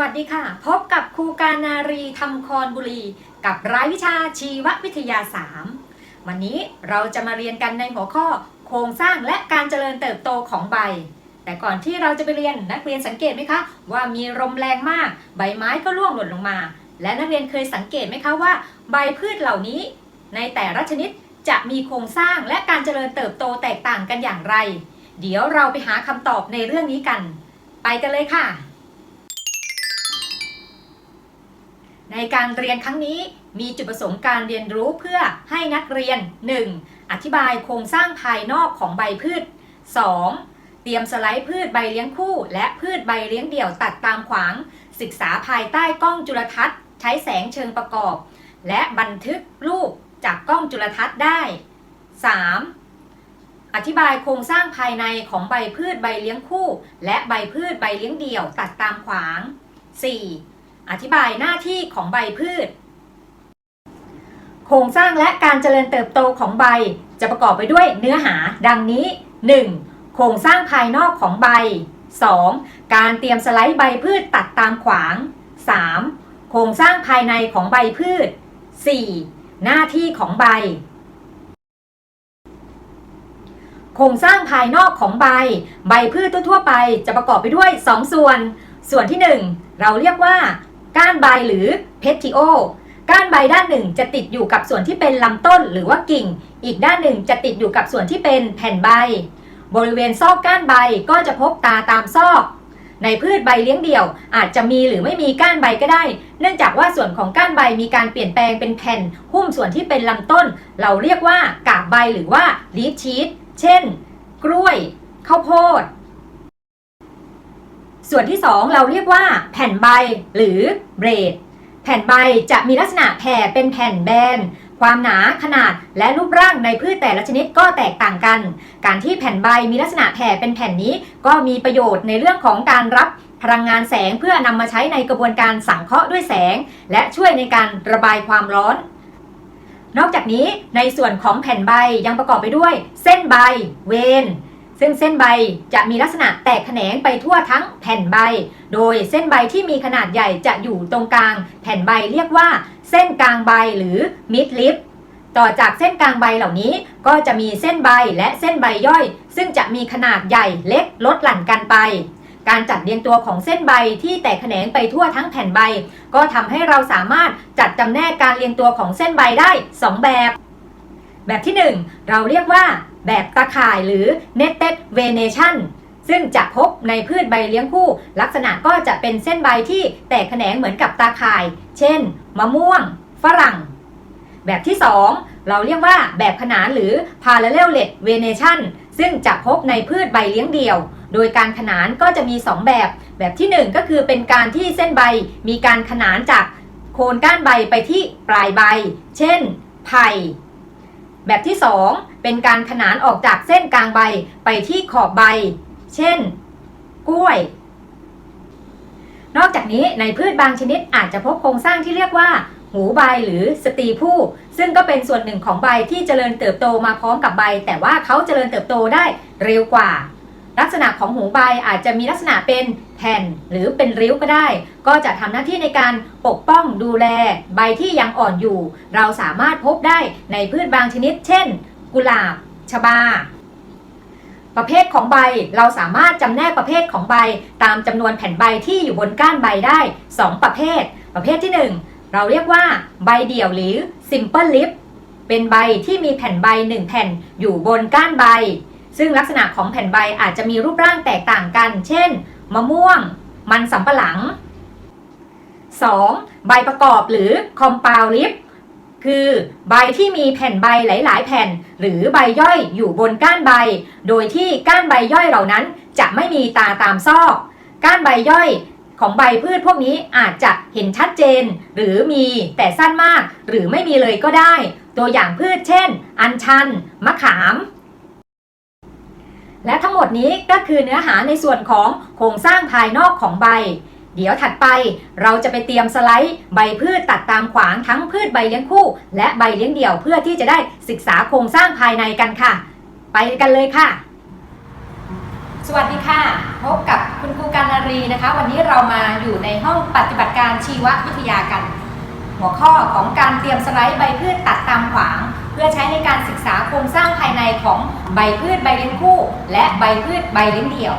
วัสดีค่ะ พบกับครูการนารีทำคอนบุรี กับรายวิชาชีววิทยา 3 วันนี้เราจะมาเรียนกันในหัวข้อโครงสร้างและการเจริญเติบโตของใบ แต่ก่อนที่เราจะไปเรียนนักเรียนสังเกตไหมคะ ว่ามีลมแรงมาก ใบไม้ก็ร่วงหล่นลงมา และนักเรียนเคยสังเกตไหมคะว่า ใบพืชเหล่านี้ ในแต่ละชนิดจะมีโครงสร้างและการเจริญเติบโตแตกต่างกันอย่างไร เดี๋ยวเราไปหาคำตอบในเรื่องนี้กัน ไปกันเลยค่ะ ในการเรียนครั้งนี้มีจุดประสงค์การเรียนรู้เพื่อให้นักเรียน 1. อธิบายโครงสร้างภายนอกของใบพืช 2. เตรียมสไลด์พืชใบเลี้ยงคู่ และพืชใบเลี้ยงเดี่ยวตัดตามขวาง ศึกษาภายใต้กล้องจุลทรรศน์ ใช้แสงเชิงประกอบ และบันทึกรูปจากกล้องจุลทรรศน์ได้ 3. อธิบายโครงสร้างภายในของใบพืชใบเลี้ยงคู่ และใบพืชใบเลี้ยงเดี่ยวตัดตามขวาง 4. อธิบายหน้าที่ของใบพืช โครงสร้างและการเจริญเติบโตของใบจะประกอบไปด้วยเนื้อหาดังนี้ 1. โครงสร้างภายนอกของใบ 2. การเตรียมสไลด์ใบพืชตัดตามขวาง 3. โครงสร้างภายในของใบพืช 4. หน้าที่ของใบ โครงสร้างภายนอกของใบ ใบพืชทั่วๆไปจะประกอบไปด้วย 2 ส่วน ส่วนที่ 1 เราเรียกว่า ก้านใบหรือเพทิโอก้านใบด้านหนึ่งจะติดอยู่กับส่วนที่เป็นลำต้นหรือว่ากิ่ง อีกด้านหนึ่งจะติดอยู่กับส่วนที่เป็นแผ่นใบ บริเวณซอกก้านใบก็จะพบตาตามซอก ในพืชใบเลี้ยงเดี่ยว อาจจะมีหรือไม่มีก้านใบก็ได้ เนื่องจากว่าส่วนของก้านใบมีการเปลี่ยนแปลงเป็นแผ่น หุ้มส่วนที่เป็นลำต้น เราเรียกว่ากาบใบหรือว่าลีฟชีตเช่น กล้วย ข้าวโพด ส่วนที่ 2 เราเรียกว่า แผ่นใบหรือเบรด แผ่นใบจะมีลักษณะแผ่เป็นแผ่นแบน ความหนาขนาดและรูปร่างในพืชแต่ละชนิดก็แตกต่างกัน การที่แผ่นใบมีลักษณะแผ่เป็นแผ่นนี้ ก็มีประโยชน์ในเรื่องของการรับพลังงานแสงเพื่อนำมาใช้ในกระบวนการสังเคราะห์ด้วยแสง และช่วยในการระบายความร้อน นอกจากนี้ในส่วนของแผ่นใบยังประกอบไปด้วย เส้นใบ เวน ซึ่งเส้นใบจะมีลักษณะแตกแขนงไปทั่วทั้งแผ่นใบ โดยเส้นใบที่มีขนาดใหญ่จะอยู่ตรงกลาง แผ่นใบเรียกว่า เส้นกลางใบหรือมิดลิฟต่อจากเส้นกลางใบเหล่านี้ก็จะมีเส้นใบและเส้นใบย่อย ซึ่งจะมีขนาดใหญ่เล็กลดหลั่นกันไป การจัดเรียงตัวของเส้นใบที่แตกแขนงไปทั่วทั้งแผ่นใบ ก็ทำให้เราสามารถจัดจำแนกการเรียงตัวของเส้นใบได้ 2 แบบ แบบที่ 1 เราเรียกว่า แบบตาข่ายหรือ netted venation ซึ่งจะพบในพืชใบเลี้ยงคู่ ลักษณะก็จะเป็นเส้นใบที่แตกแขนงเหมือนกับตาข่าย เช่น มะม่วง ฝรั่ง แบบที่ 2 เราเรียกว่าแบบขนานหรือ parallel venation ซึ่งจะพบในพืชใบเลี้ยงเดี่ยว โดยการขนานก็จะมี 2 แบบ แบบที่ 1 ก็คือเป็นการที่เส้นใบมีการขนานจากโคนก้านใบไปที่ปลายใบ เช่น ไผ่ แบบที่ 2 เป็นการขนานออกจากเส้นกลางใบไปที่ขอบใบ เช่น กล้วย นอกจากนี้ในพืชบางชนิดอาจจะพบโครงสร้างที่เรียกว่า หูใบหรือสตรีผู้ ซึ่งก็เป็นส่วนหนึ่งของใบที่เจริญเติบโตมาพร้อมกับใบ แต่ว่าเขาเจริญเติบโตได้เร็วกว่า ลักษณะของหูใบอาจจะมีลักษณะเป็นแผ่นหรือเป็นริ้วก็ได้ ก็จะทำหน้าที่ในการปกป้องดูแล ใบที่ยังอ่อนอยู่ เราสามารถพบได้ในพืชบางชนิด เช่น กุหลาบชบา ประเภทของใบเราสามารถจำแนกประเภทของใบตามจำนวนแผ่นใบที่อยู่บนก้านใบได้ 2 ประเภท ประเภทที่ 1 เราเรียกว่าใบเดี่ยวหรือ simple leaf เป็นใบที่มีแผ่นใบ 1 แผ่นอยู่บนก้านใบ ซึ่งลักษณะของแผ่นใบอาจจะมีรูปร่างแตกต่างกัน เช่น มะม่วง มันสำปะหลัง 2. ใบประกอบหรือ compound leaf คือใบที่มีแผ่นใบหลายๆ แผ่น หรือใบย่อยอยู่บนก้านใบ โดยที่ก้านใบย่อยเหล่านั้นจะไม่มีตาตามซอก ก้านใบย่อยของใบพืชพวกนี้อาจจะเห็นชัดเจน หรือมีแต่สั้นมาก หรือไม่มีเลยก็ได้ ตัวอย่างพืชเช่น อัญชัน มะขาม และทั้งหมดนี้ก็คือเนื้อหาในส่วนของโครงสร้างภายนอกของใบ เดี๋ยวถัดไปเราจะไปเตรียมสไลด์ใบพืชตัดตามขวางทั้งพืชใบเลี้ยงคู่ และใบเลี้ยงเดี่ยวเพื่อที่จะได้ศึกษาโครงสร้างภายในกันค่ะ ไปกันเลยค่ะ สวัสดีค่ะพบกับคุณครูการนารีนะคะ วันนี้เรามาอยู่ในห้องปฏิบัติการชีววิทยากัน หัวข้อของการเตรียมสไลด์ใบพืชตัดตามขวาง เพื่อใช้ในการศึกษาโครงสร้างภายในของใบพืชใบเลี้ยงคู่ และใบพืชใบเลี้ยงเดี่ยว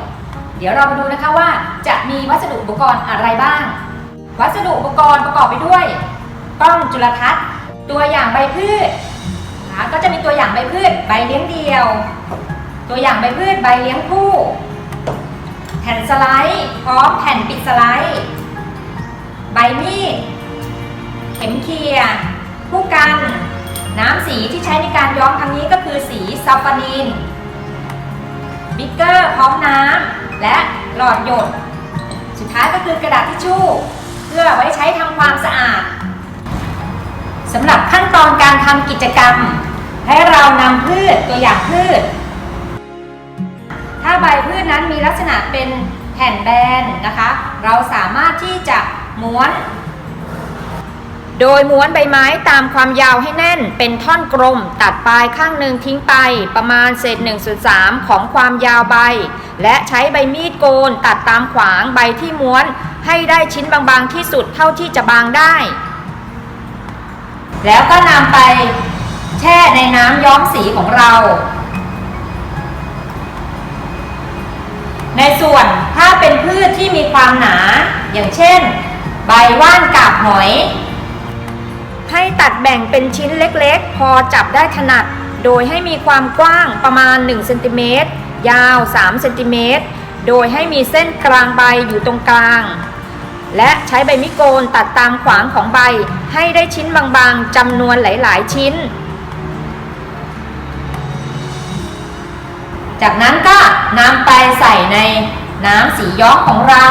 เดี๋ยวเรามาดูนะคะว่าจะมีวัสดุอุปกรณ์อะไรบ้าง วัสดุอุปกรณ์ประกอบไปด้วย กล้องจุลทรรศน์ ตัวอย่างใบพืชนะก็จะมีตัวอย่างใบพืชใบเลี้ยงเดี่ยว ตัวอย่างใบพืชใบเลี้ยงคู่ แผ่นสไลด์พร้อมแผ่นปิดสไลด์ ใบมีด เข็มเคียร์ผู้กัน น้ำสีที่ใช้ในการย้อมครั้งนี้ก็คือสีซัลฟานีน บิ๊กเกอร์พร้อมน้ำ และหลอดหยด สุดท้ายก็คือกระดาษทิชชู่ เพื่อไว้ใช้ทำความสะอาดสำหรับขั้นตอนการทำกิจกรรม ให้เรานำพืชตัวอย่างพืช ถ้าใบพืชนั้นมีลักษณะเป็นแผ่นแบนนะคะ เราสามารถที่จะม้วน โดยม้วนใบไม้ตามความยาวให้แน่นเป็นท่อนกลม ตัดปลายข้างหนึ่งทิ้งไปประมาณเศษ1ส่วน3ของความยาวใบ และใช้ใบมีดโกนตัดตามขวางใบที่ม้วนให้ได้ชิ้นบางๆที่สุดเท่าที่จะบางได้ แล้วก็นำไปแช่ในน้ำย้อมสีของเรา ในส่วนถ้าเป็นพืชที่มีความหนา อย่างเช่น ใบว่านกาบหอย ให้ตัดแบ่งเป็นชิ้นเล็กๆ พอจับได้ถนัด โดยให้มีความกว้างประมาณ1เซนติเมตร ยาว 3 เซนติเมตร โดยให้มีเส้นกลางใบอยู่ตรงกลาง และใช้ใบมิโกนตัดตามขวางของใบให้ได้ชิ้นบางๆจำนวนหลายๆชิ้น จากนั้นก็นำไปใส่ในน้ำสีย้อมของเรา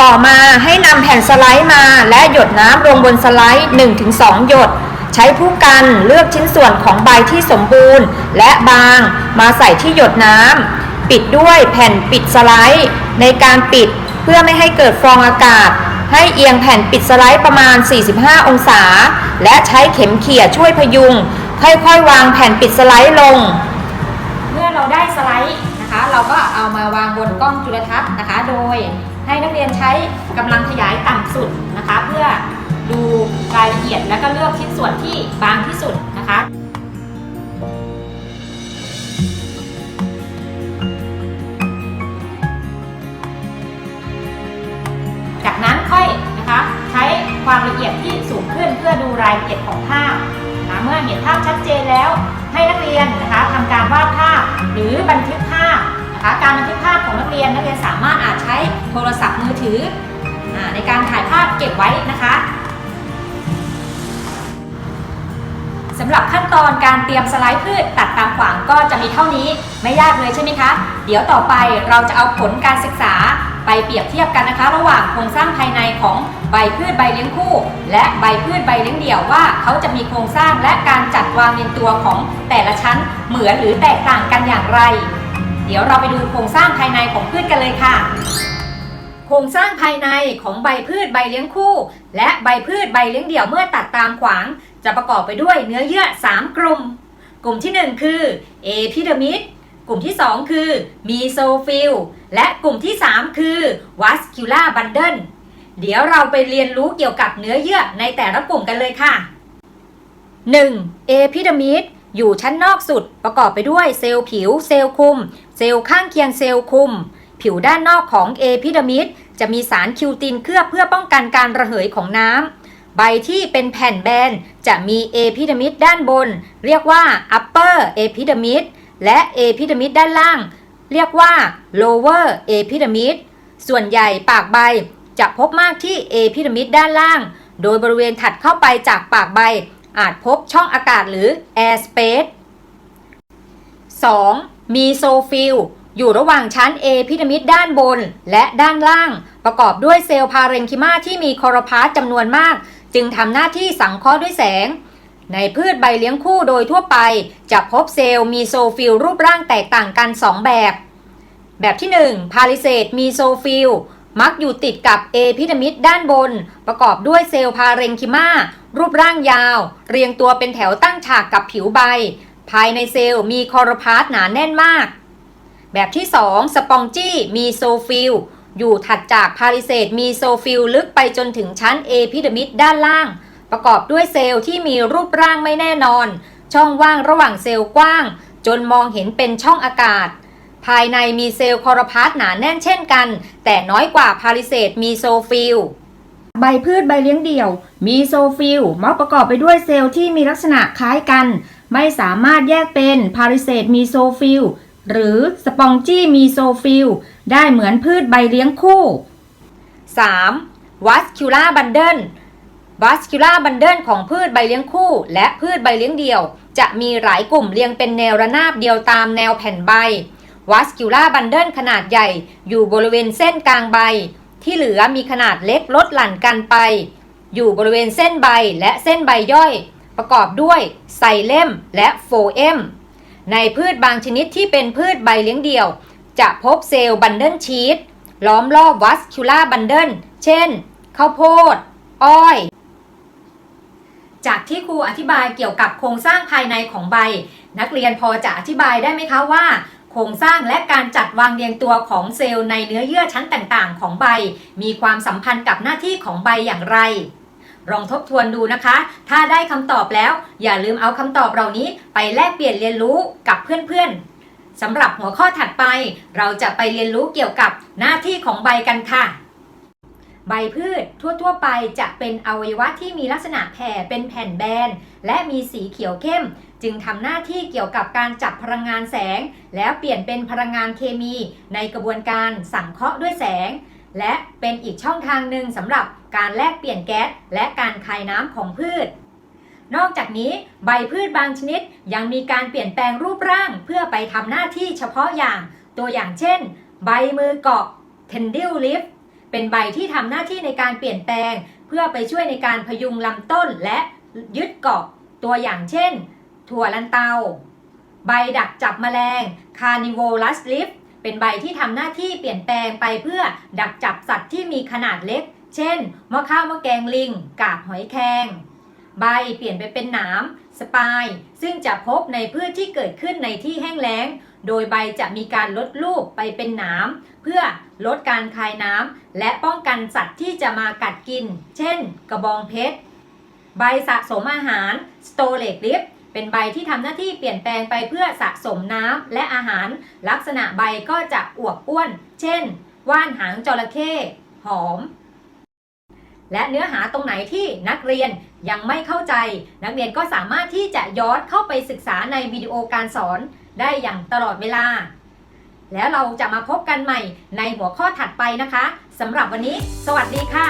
ต่อมาให้นำแผ่นสไลด์มาและหยดน้ำลงบนสไลด์ 1-2 หยด ใช้ผู้กันเลือกชิ้นส่วนของใบที่สมบูรณ์ และบางมาใส่ที่หยดน้ำปิดด้วยแผ่นปิดสไลด์ ในการปิดเพื่อไม่ให้เกิดฟองอากาศ ให้เอียงแผ่นปิดสไลด์ประมาณ 45 องศา และใช้เข็มเขี่ยช่วยพยุง ค่อยๆ วางแผ่นปิดสไลด์ลง เมื่อเราได้สไลด์นะคะ เราก็เอามาวางบนกล้องจุลทรรศน์นะคะ โดยให้นักเรียนใช้กำลังขยายต่ำสุดนะคะ เพื่อ ดูรายละเอียดแล้วก็เลือกชิ้นส่วนที่บางที่สุดนะคะจากนั้นค่อยนะคะใช้ความละเอียดที่สูงขึ้นเพื่อดูรายละเอียดของภาพนะเมื่อเห็นภาพชัดเจนแล้วให้นักเรียนนะคะทำการวาดภาพหรือบันทึกภาพนะคะการบันทึกภาพของนักเรียนนักเรียนสามารถอาจใช้โทรศัพท์มือถือในการถ่ายภาพเก็บไว้นะคะ สำหรับขั้นตอนการเตรียมสไลด์พืชตัดตามขวางก็จะมีเท่านี้ไม่ยากเลยใช่ไหมคะ เดี๋ยวต่อไปเราจะเอาผลการศึกษาไปเปรียบเทียบกันนะคะ ระหว่างโครงสร้างภายในของใบพืชใบเลี้ยงคู่ และใบพืชใบเลี้ยงเดี่ยวว่าเขาจะมีโครงสร้างและการจัดวางเรียงตัวของแต่ละชั้นเหมือนหรือแตกต่างกันอย่างไร เดี๋ยวเราไปดูโครงสร้างภายในของพืชกันเลยค่ะ โครงสร้างภายในของใบพืชใบเลี้ยงคู่ และใบพืชใบเลี้ยงเดี่ยวเมื่อตัดตามขวาง จะประกอบไปด้วยเนื้อเยื่อ 3 กลุ่ม กลุ่มที่ 1 คือเอพิเดมิดกลุ่มที่ 2 คือมีโซฟิลและกลุ่มที่ 3 คือวัสคิล่าบันเดิลเดี๋ยวเราไปเรียนรู้เกี่ยวกับเนื้อเยื่อในแต่ละกลุ่มกันเลยค่ะ 1. เอพิเดมิดอยู่ชั้นนอกสุดประกอบไปด้วยเซลล์ผิว เซลล์คุม เซลล์ข้างเคียงเซลล์คุม ผิวด้านนอกของเอพิเดมิดจะมีสารคิวตินเคลือบเพื่อป้องกันการระเหยของน้ำ ใบที่เป็นแผ่นแบนจะมีเอพิเดมิดด้านบน เรียกว่า upper epidermis และเอพิเดมิดด้านล่าง เรียกว่า lower epidermis ส่วนใหญ่ปากใบจะพบมากที่เอพิเดมิดด้านล่าง โดยบริเวณถัดเข้าไปจากปากใบ อาจพบช่องอากาศหรือ air space 2. มีโซฟิล อยู่ระหว่างชั้นเอพิเดมิดด้านบนและด้านล่าง ประกอบด้วยเซลล์พาเรนคิมาที่มีคอรพาสจำนวนมาก จึงทำหน้าที่สังเคราะห์ด้วยแสง ในพืชใบเลี้ยงคู่โดยทั่วไป จะพบเซลล์มีโซฟิลรูปร่างแตกต่างกัน 2 แบบ แบบที่ 1 พาลิเซตมีโซฟิลมักอยู่ติดกับเอพิเดมิดด้านบน ประกอบด้วยเซลล์พาเรนคิมารูปร่างยาว เรียงตัวเป็นแถวตั้งฉากกับผิวใบ ภายในเซลล์มีคอร์พาสหนาแน่นมาก แบบที่ 2 สปองจี้มีโซฟิลอยู่ถัดจากพาริเซตมีโซฟิลลึกไปจนถึงชั้นเอพิดมิดด้านล่าง ประกอบด้วยเซลล์ที่มีรูปร่างไม่แน่นอน ช่องว่างระหว่างเซลล์กว้าง จนมองเห็นเป็นช่องอากาศ ภายในมีเซลล์คอรพาสหนาแน่นเช่นกัน แต่น้อยกว่าพาริเซตมีโซฟิลใบพืชใบเลี้ยงเดี่ยว มีโซฟิลมักประกอบไปด้วยเซลล์ที่มีลักษณะคล้ายกัน ไม่สามารถแยกเป็นพาริเซตมีโซฟิล หรือสปองจี้มีโซฟิลได้เหมือนพืชใบเลี้ยงคู่ 3. วัสคิล่าบันเดิลวัสคิล่าบันเดิลของพืชใบเลี้ยงคู่ และพืชใบเลี้ยงเดี่ยว จะมีหลายกลุ่มเรียงเป็นแนวระนาบเดียวตามแนวแผ่นใบวัสคิล่าบันเดิลขนาดใหญ่อยู่บริเวณเส้นกลางใบ ที่เหลือมีขนาดเล็กลดหลั่นกันไป อยู่บริเวณเส้นใบและเส้นใบย่อย ประกอบด้วยไซเลมและโฟเอม ในพืชบางชนิดที่เป็นพืชใบเลี้ยงเดี่ยว จะพบเซลล์บันเดิลชีตล้อมรอบวัสคิล่าบันเดิลเช่น ข้าวโพด อ้อย จากที่ครูอธิบายเกี่ยวกับโครงสร้างภายในของใบ นักเรียนพอจะอธิบายได้ไหมคะว่า โครงสร้างและการจัดวางเรียงตัวของเซลล์ในเนื้อเยื่อชั้นต่างๆ ของใบ มีความสัมพันธ์กับหน้าที่ของใบอย่างไร ลองทบทวนดูนะคะ ถ้าได้คำตอบแล้ว อย่าลืมเอาคำตอบเหล่านี้ไปแลกเปลี่ยนเรียนรู้กับเพื่อนๆสำหรับหัวข้อถัดไป เราจะไปเรียนรู้เกี่ยวกับหน้าที่ของใบกันค่ะ ใบพืชทั่วๆ ไปจะเป็นอวัยวะที่มีลักษณะแผ่เป็นแผ่นแบน และมีสีเขียวเข้ม จึงทำหน้าที่เกี่ยวกับการจับพลังงานแสง แล้วเปลี่ยนเป็นพลังงานเคมี ในกระบวนการสังเคราะห์ด้วยแสง และเป็นอีกช่องทางหนึ่งสำหรับการแลกเปลี่ยนแก๊สและการคายน้ำของพืช นอกจากนี้ใบพืชบางชนิดยังมีการเปลี่ยนแปลงรูปร่างเพื่อไปทำหน้าที่เฉพาะอย่าง ตัวอย่างเช่น ใบมือเกาะ tendril leaf เป็นใบที่ทำหน้าที่ในการเปลี่ยนแปลง เพื่อไปช่วยในการพยุงลำต้นและยึดเกาะ ตัวอย่างเช่น ถั่วลันเตา ใบดักจับแมลง carnivorous leaf เป็นใบที่ทำหน้าที่เปลี่ยนแปลงไปเพื่อดักจับสัตว์ที่มีขนาดเล็ก เช่นมะข้าวมะแกงลิง กาบหอยแครงใบเปลี่ยนไปเป็นหนามสปาย ซึ่งจะพบในพืชที่เกิดขึ้นในที่แห้งแล้ง โดยใบจะมีการลดรูปไปเป็นหนามเพื่อลดการคายน้ำและป้องกันสัตว์ที่จะมากัดกิน เช่น กระบองเพชร ใบสะสมอาหาร storage lip เป็นใบที่ทำหน้าที่เปลี่ยนแปลงไปเพื่อสะสมน้ำและอาหาร ลักษณะใบก็จะอวบอ้วน เช่น ว่านหางจระเข้หอม และเนื้อหาตรงไหนที่นักเรียนยังไม่เข้าใจ นักเรียนก็สามารถที่จะย้อนเข้าไปศึกษาในวิดีโอการสอนได้อย่างตลอดเวลา แล้วเราจะมาพบกันใหม่ในหัวข้อถัดไปนะคะสำหรับวันนี้ สวัสดีค่ะ